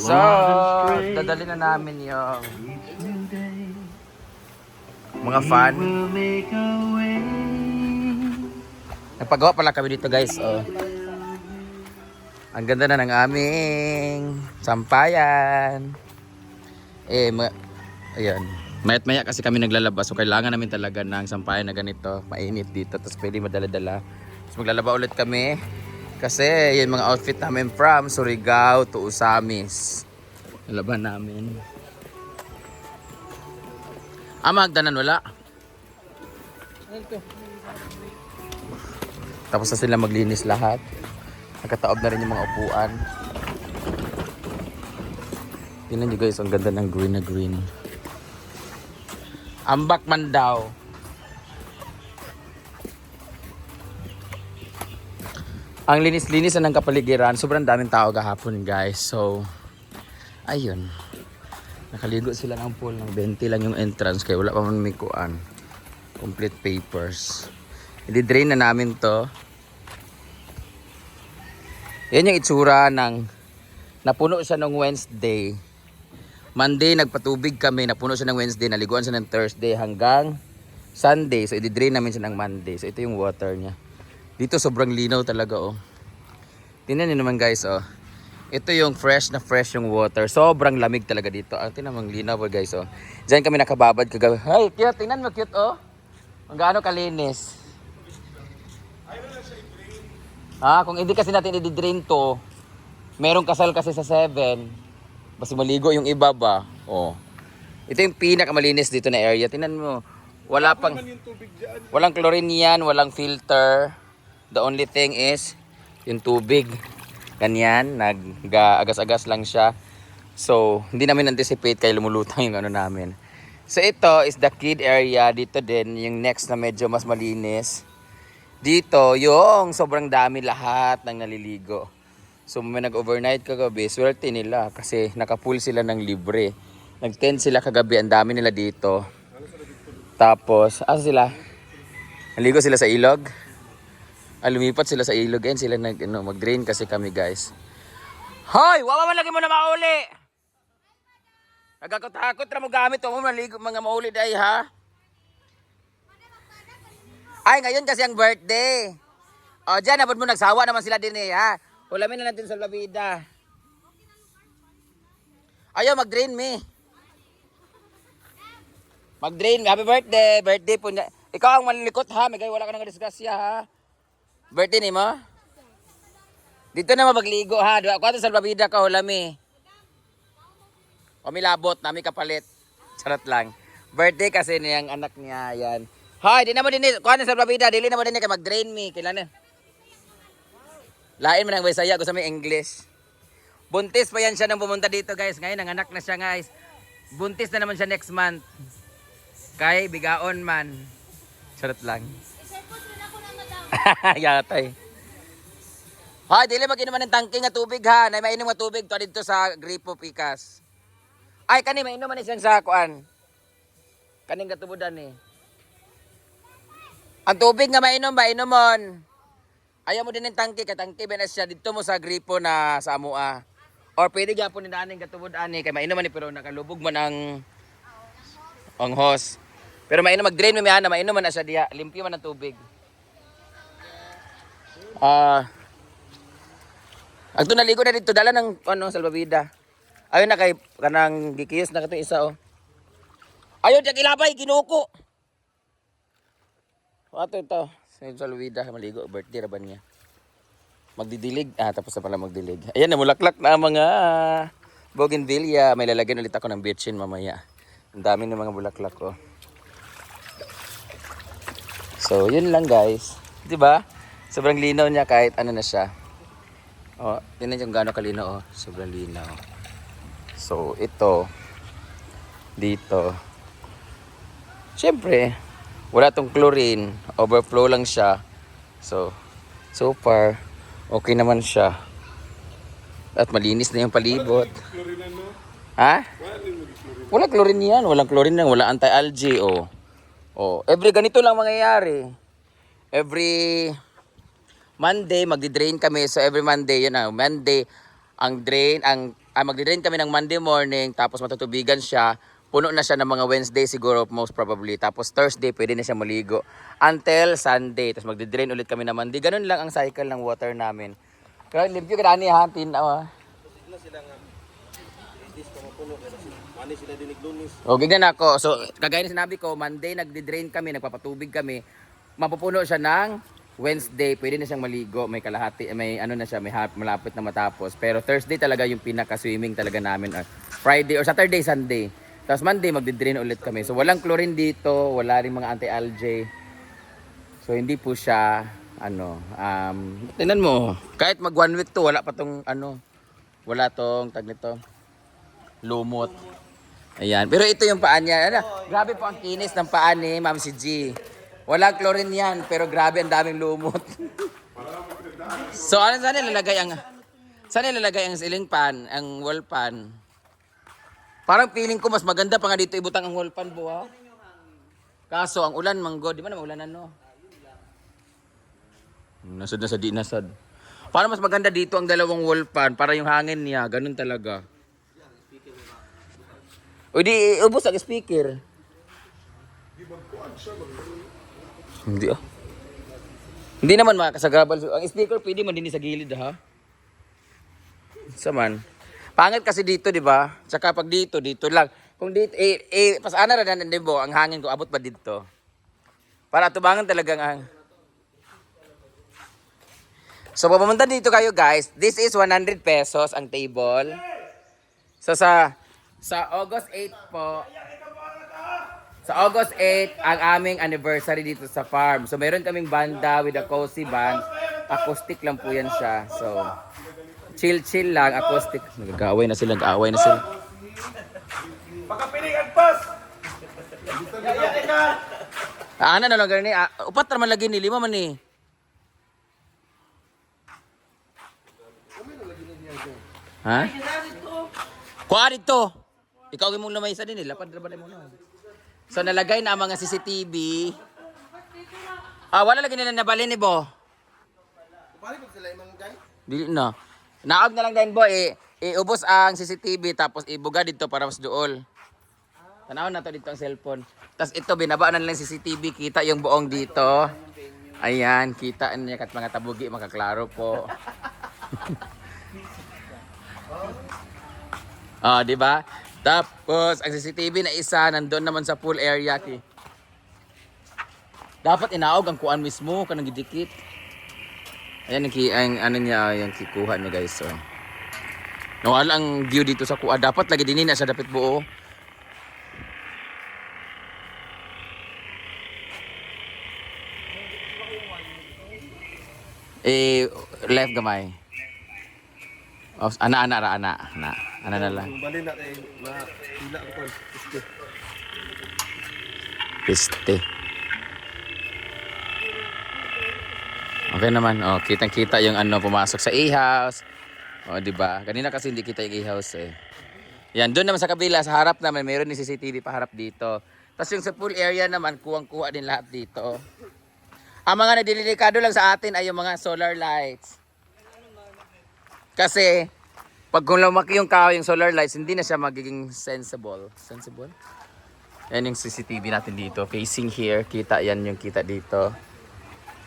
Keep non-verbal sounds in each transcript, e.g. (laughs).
So, dadali na namin yung mga fan. Nagpagawa pala kami dito guys. Oh. Ang ganda na ng aming sampayan. Eh, ma ayan. Mayat maya kasi kami naglalaba so kailangan namin talaga ng sampayan na ganito. Mainit dito tapos pwede madala-dala. Tapos maglalaba ulit kami. Kasi yun mga outfit namin from Surigao to Usamis. Nalaban namin. Ah, magdanan wala. Tapos na sila maglinis lahat. Nakataob na rin yung mga upuan. Tingnan nyo guys, ang ganda ng green na green. Ambak man daw. Ang linis-linis na ng kapaligiran. Sobrang daming tao kahapon guys. So, ayun. Nakaligo sila ng pool ng 20 lang yung entrance kaya wala pa man may kuan. Complete papers. I-drain na namin to. Yan yung itsura ng napuno siya nung Wednesday. Monday nagpatubig kami, napuno siya ng Wednesday, naliguan siya ng Thursday hanggang Sunday. So i-drain namin siya ng Monday. So ito yung water niya. Dito sobrang linaw talaga oh. Tingnan niyo naman guys oh. Ito yung fresh na fresh yung water. Sobrang lamig talaga dito. Ang tingnan mo, ang linaw po guys oh. Diyan kami nakababad kagabi. Ay, cute. Tingnan mo cute oh. Ang gaano kalinis. Ah, kung hindi kasi natin i-drain to, merong kasal kasi sa 7. Basta maligo yung iba ba? Oh. Ito yung pinakamalinis dito na area. Tingnan mo. Wala pang Walang chlorine yan, walang filter. The only thing is yung tubig. Ganyan, nag-agas-agas lang siya. So, hindi namin anticipate kaya lumulutang yung ano namin. So, ito is the kid area. Dito din, yung next na medyo mas malinis. Dito, yung sobrang dami lahat ng naliligo. So may nag-overnight kagabi, swerte nila kasi nakapool sila ng libre. Nag-tent sila kagabi, ang dami nila dito. Tapos, asa sila? Naligo sila sa ilog. Ah, lumipat sila sa ilog. Yan sila nag, ano, mag-drain kasi kami guys. Hoy! Wawa man lagi mo na mauli! Nagkakot-hakot na mo gamit mo maligo mga mauli dahil ha? Ay, ngayon kasi ang birthday. O, dyan, abot mo nagsawa naman sila din eh, ha? Ulamin na natin sa labida. Ayaw, mag-drain me. Mag-drain. Happy birthday. Birthday po niya. Ikaw ang malilikot ha. May wala ka nang disgrasya ha. Birthday ni mo? Dito na magligo ha. Ako ato sa labida ka, ulami. O may labot na, may kapalit. Charot lang. Birthday kasi niyang anak niya, yan. Hoy, di na mo din kuha na sa labida, dili na mo din kay mag-drain me. Kailan na? Lain mo ng Bisaya, gusto yung English. Buntis pa yan siya nang pumunta dito guys. Ngayon, nanganak na siya guys. Buntis na naman siya next month. Kay bigaon man. Charot lang. (laughs) Yatay. Hoy, dili mag-inuman ng tangke nga tubig ha. Na mainom nga tubig to dito sa Gripo Picas. Ay, kani mainom man isang sa kuan. Kaning katubudan ni. Ang tubig nga mainom ba inomon. Ayaw mo din ng tangke, katangke ba na siya dito mo sa gripo na sa amua. Or pwede gyapon ni daning katubod ani kay mainom man ni pero nakalubog man ang ang hose. Pero mainom mag-drain mo miana, mainom man na siya diha, limpyo man ang tubig. Ah. Agto naligo na dito dala ng ano salbabida. Ayun na kay kanang gikiyos na kato isa oh. Ayun diya kilabay ginuko. Ato ito. Sa Salvida, maligo. Birthday ra ba niya? Magdidilig. Ah, tapos na pala magdilig. Ayan, na ang mga bougainvillea. May lalagyan ulit ako ng bitchin mamaya. Ang dami ng mga bulaklak ko. So, yun lang guys. 'Di ba? Sobrang linaw niya kahit ano na siya. Oh, tingnan niyo gaano kalinaw oh. Sobrang linaw. So, ito dito. Siyempre, wala tong chlorine, overflow lang siya. So, so far, okay naman siya. At malinis na yung palibot. Ha? Wala chlorine yan, walang chlorine yan, wala anti-algae, oh. Oh, every ganito lang mangyayari. Every Monday, magdi-drain kami. So, every Monday, yun na, Monday, ang drain, ang ah, magdi-drain kami ng Monday morning, tapos matutubigan siya. Puno na siya ng mga Wednesday siguro, most probably. Tapos Thursday, pwede na siya maligo. Until Sunday, tapos magdi-drain ulit kami ng Monday. Ganun lang ang cycle ng water namin. Kaya limpyo ka ni ha, tinaw. Ani sila dinig lunis. O, gignan ako. So, kagaya na sinabi ko, Monday nagdi-drain kami, nagpapatubig kami. Mapupuno siya ng Wednesday, pwede na siyang maligo, may kalahati, may ano na siya, may hap, malapit na matapos. Pero Thursday talaga yung pinaka-swimming talaga namin. Or Friday or Saturday, Sunday. Tapos Monday, magdi-drain ulit kami. So, walang chlorine dito, wala rin mga anti-algae. So, hindi po siya, ano, um, tingnan mo, kahit mag one week to, wala pa tong, ano, wala tong, tag nito, lumot. Ayan. Pero ito yung paa niya. Ano, grabe po ang kinis ng paa ni Ma'am si G. Walang chlorine yan, pero grabe ang daming lumot. so, ano saan nilalagay ang... Saan nilalagay ang ceiling pan, ang wall pan? Parang feeling ko mas maganda pa nga dito ibutang ang wall pan po ha. Kaso ang ulan manggo, di ba naman ulan ano? Nasad na sa di nasad. Para mas maganda dito ang dalawang wall pan para yung hangin niya, ganun talaga. O di, ubos ang speaker. Hindi ah. Hindi naman makakasagabal. Ang speaker pwede man din sa gilid ha. Saman. Pangit kasi dito, di ba? Tsaka pag dito, dito lang. Kung dito, eh, eh, pas ana ra nan bo, ang hangin ko abot ba dito? Para tubangan talagang ang So pumunta dito kayo guys. This is 100 pesos ang table. So sa sa August 8 po, sa August 8, ang aming anniversary dito sa farm. So meron kaming banda with a cozy band. Acoustic lang po yan siya. So chill-chill lang, acoustic. Nagag-away na sila, nag-away na sila. Pagkapiling agpas. Ah, ano na lang gani? Ah, upat naman lagi ni lima man ni. Ha? Kuha dito. Ikaw yung lamay sa din eh. Lapad na ba mo na? So nalagay na ang mga CCTV. Ah, wala lagi nila nabalin ni Bo. Pare ko sila imong guy. Dili na. Naog na lang din Bo eh. Iubos ang CCTV tapos ibuga dito para mas duol. Tanaw na to dito ang cellphone. Tapos ito binaba na lang CCTV, kita yung buong dito. Ayan, kita niya kat mga tabugi makaklaro po. (laughs) Ah, di ba? Tapos ang CCTV na isa nandoon naman sa pool area ki. Dapat inaog ang kuan mismo kanang gidikit. Ayan ang, ang ano niya yung kikuha niya guys. So. Nawala ang view dito sa kuha. Dapat lagi din na siya dapat buo. Eh, left gamay. Of, ana, ana, ra, ana, ana. Ana na lang. Balin na kay ma pila ko kon. Piste. Okay naman. Oh, kitang-kita yung ano pumasok sa A-house. Oh, di ba? Kanina kasi hindi kita yung A-house eh. Yan, doon naman sa kabila, sa harap naman, mayroon ni CCTV pa harap dito. Tapos yung sa pool area naman, kuwang-kuha din lahat dito. Ang mga nadidelikado lang sa atin ay yung mga solar lights. Kasi, pag kung lumaki yung kahoy yung solar lights, hindi na siya magiging sensible. Sensible? Yan yung CCTV natin dito. Facing here. Kita yan yung kita dito.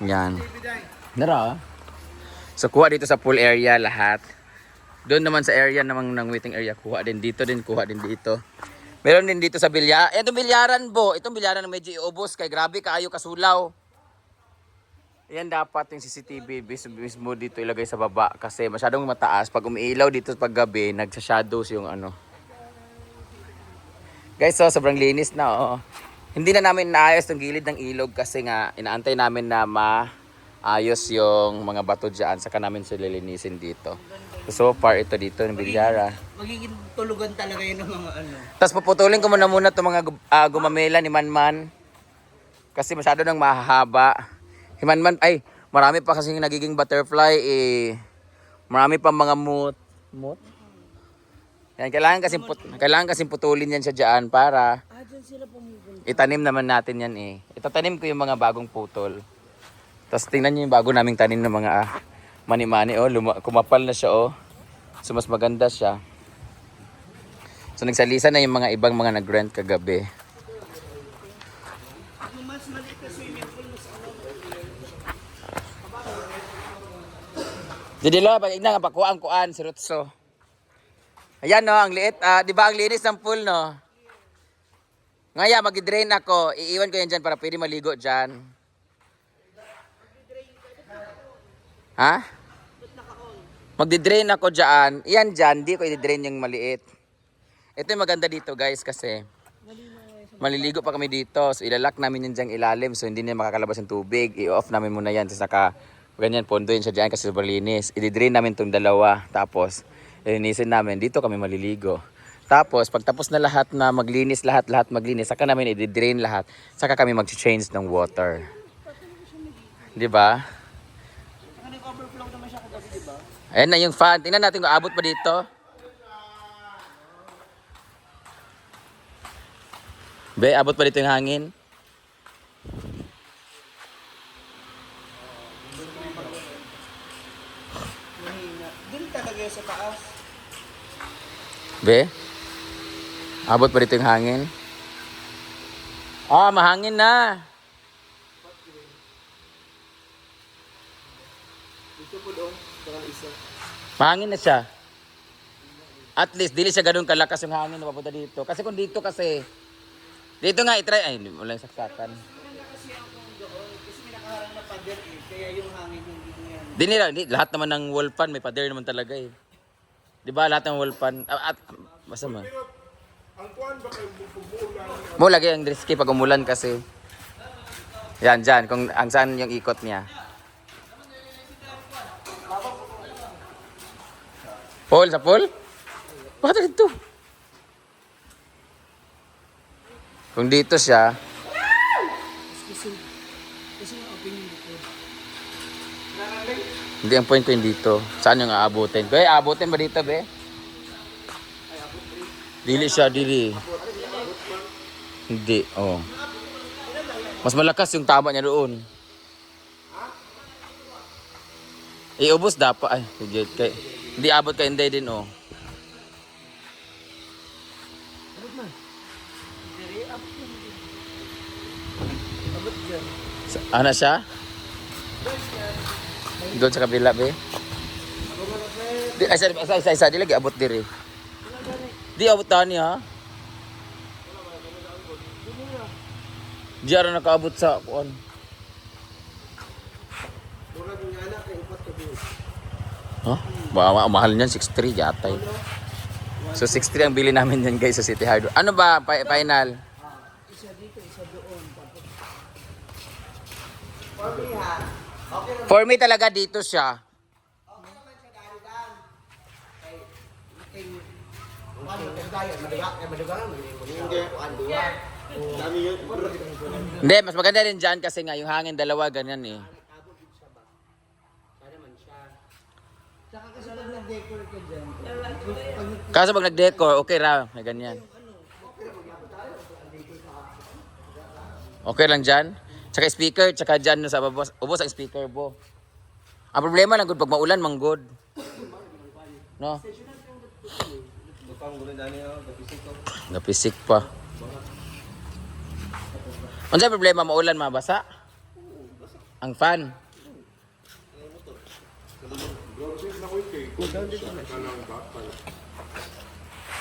Yan. Nara. So kuha dito sa pool area lahat. Doon naman sa area namang ng waiting area kuha din dito din kuha din dito. Meron din dito sa bilya. Itong bilyaran bo. Itong bilyaran medyo iubos kay grabe kaayo kasulaw. Yan dapat yung CCTV mismo dito ilagay sa baba kasi masyadong mataas. Pag umiilaw dito pag gabi, nagsa-shadows yung ano. Guys, so sobrang linis na oh. Hindi na namin naayos ng gilid ng ilog kasi nga inaantay namin na maayos yung mga bato dyan. Saka namin sila linisin dito. So far ito dito ng Bilyara. Magiging tulugan talaga yun ng mga ano. Tapos puputulin ko muna muna itong mga ah, gumamela ni Manman. Kasi masyado nang mahaba. Si Manman, ay, marami pa kasing nagiging butterfly eh. Marami pa mga moot. Moot? Yan, kailangan kasi put, kailangan kasi putulin yan siya diyan para Ah, dyan sila pumupunta. itanim naman natin yan eh. Itatanim ko yung mga bagong putol. Tapos tingnan niyo yung bago naming tanim ng mga ah, mani-mani. Oh, luma- kumapal na siya oh. So mas maganda siya. So nagsalisa na yung mga ibang mga nag-rent kagabi. Mas maliit na swimming pool, mas ano. Jadi lo, pag igna nga pakuan-kuan si Rutso. Ayan no, ang liit. ah, di ba ang linis ng pool no? Ngaya, mag-drain ako. Iiwan ko yan dyan para pwede maligo dyan. Ha? Magdi-drain ako dyan. Yan dyan, di ko i-drain yung maliit. Ito yung maganda dito guys kasi maliligo pa kami dito. So ilalak namin yan dyan ilalim so hindi na makakalabas yung tubig. I-off namin muna yan. Tapos naka, ganyan, pondoin siya dyan kasi super linis. I-drain namin itong dalawa. Tapos, linisin namin. Dito kami maliligo. Tapos, pagtapos na lahat na maglinis, lahat, lahat maglinis, saka namin i-drain lahat. Saka kami mag-change ng water. Di ba? Ayan na yung fan. Tingnan natin kung abot pa dito. Be, abot pa dito yung hangin. Yun sa taas. Be, abot pa dito yung hangin. Ah, mahangin na. Dito po doon. Parang isa. Mahangin na siya. At least, dili siya ganun kalakas yung hangin na papunta dito. Kasi kung dito kasi, dito nga itry, ay, mo lang saksakan. Maganda kasi ako doon. Kasi may nakaharang na pader eh. Kaya yung hangin hindi mo yan. Di nila, di, lahat naman ng wall fan, may pader naman talaga eh. Di ba lahat ng wall fan, ah, at, basta mo. Ang kuhan ba kayo? Mo lagi ang risky pag umulan kasi. Yan, dyan, kung ang saan yung ikot niya. Paul, sa pool? Bakit dito? Kung dito siya, Kasi, kasi yung opinion. Hindi ang point ko yung dito. Saan yung aabutin? Be, aabutin ba dito, be? Dili siya, dili. Hindi, oh. Mas malakas yung tama niya doon. Iubos dapat. Ay, sige. Kay, hindi abot ka hindi din, oh. Dyan. Sa, ano siya? Doon sa kabila, be? Di, ay, isa, isa, isa, isa, di lagi abot diri. Di abot tani, ha? Di ara nakaabot sa kuan. Ha? Ba, ma- mahal niyan 63 yatay. So 63 ang bili namin yan guys sa City Hardware. Ano ba fi- final? Isa dito, isa doon. Tapos, For me talaga dito siya. Hindi. Dami yun. Hindi, mas maganda rin dyan kasi nga yung hangin dalawa ganyan eh. kasi pag nag-decor ka Kaso pag nag-decor, okay ra, may ganyan. Okay lang dyan. Tsaka speaker, tsaka dyan sa babos. Ubos ang speaker po. Ang problema lang good pag maulan. No? Ako. Dapisik ko. Napisik pa. Ano sa problema, maulan, mabasa? Ang fan.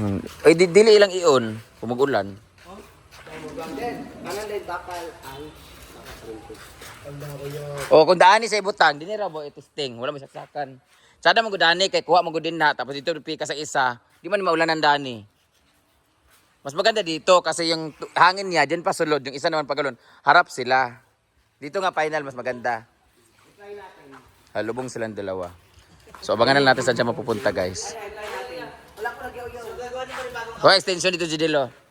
Hmm. Ay, di, dili ilang iyon kung mag-ulan. O kung daani sa ibutang, dinira mo itisting, wala may saksakan. Sada mo dani kay kuha mo din na tapos dito pika sa isa, di man maulan ang dani. Mas maganda dito kasi yung hangin niya diyan pa sulod, yung isa naman pagalon, harap sila. Dito nga final mas maganda. Halubong silang dalawa. So abangan na natin saan siya mapupunta guys. Wala ko Oh, extension dito Jidilo.